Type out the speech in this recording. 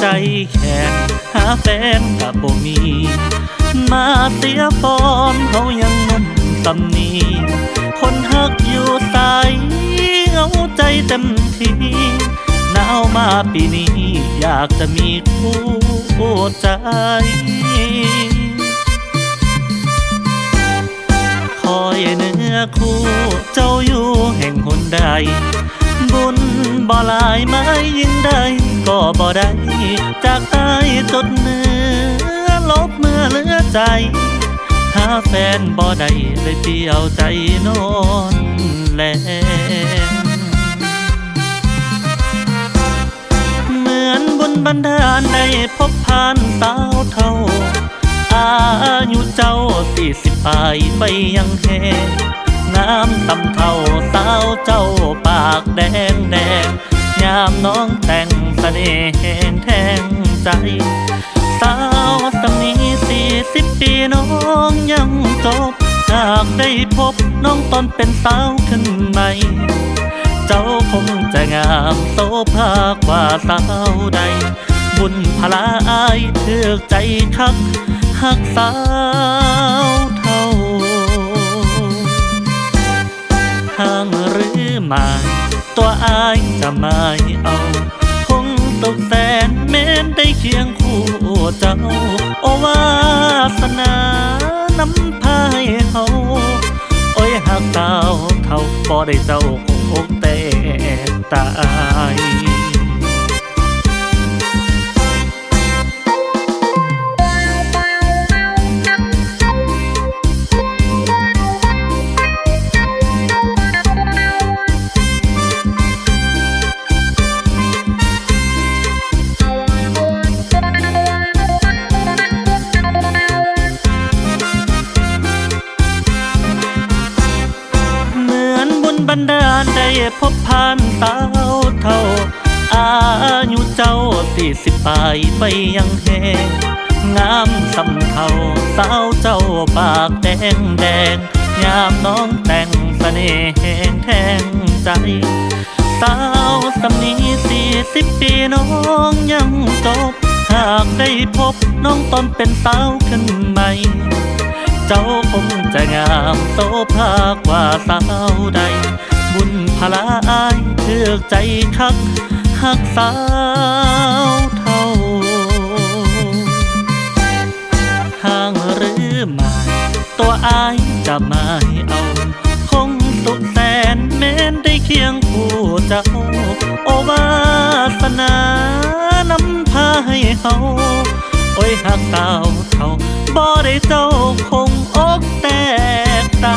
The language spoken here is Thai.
ใจแขกหาแฟนกับบ่มี มาเสียฟอร์มเขายังงมตำนีคนฮักอยู่ใสเอาใจเต็มทีหนาวมาปีนี้ อยากจะมีคู่ใจคอยเนื้อคู่เจ้าอยู่แห่งหนใด บุญบ่หลายไม้ยิ่งได้ก็บ่ได้ จากตายจดเนื้อลบเมื่อเหลือใจ หาแฟนบ่ได้เลยเดียวใจนอนแลเหมือนบุญบันดาลได้พบผ่านสาวเท่า อายุเจ้าสี่สิบปลายไปยังแหงงามตำเท่า เจ้าปากแดงแดงยามน้องแต่งเสน่ห์แทงใจ สาวสำนีสี่สิบปีน้องยังจบ หากได้พบน้องตอนเป็นสาวขึ้นใหม่เจ้าคงจะงามโสภากว่าสาวใด บุญพลาอายเถือกใจคักหักสาว รือไม่ตัวอายจะไม่เอาคงตกแสนเม้นได้เคียงคู่เจ้า โอวาสนานำพายเขาโอ้ยหากสาเท่าบ่ได้เจ้าคงอกแตกตาย พบผ่านสาวเท่า อายุเจ้าสี่สิบปลายไปยังแหงงามสำเทาสาวเจ้าปากแดงแดงยามน้องแต่งเสน่ห์แหงแทงใจ สาวสำนีสี่สิบปีน้องยังจบ หากได้พบน้องตอนเป็นสาวขึ้นใหม่ เจ้าคงจะงามโสภากว่าสาวใด บุญพลาอายเถือกใจคักหักสาวเท่าห่างหรือไม่ตัวอายจะไม่เอาคงสุขแสนแม้นได้เคียงคู่เจ้า โอวาสนานำพาให้เขาโอ้ยหากสาวเท่าบ่ได้เจ้าคงอกแตกตา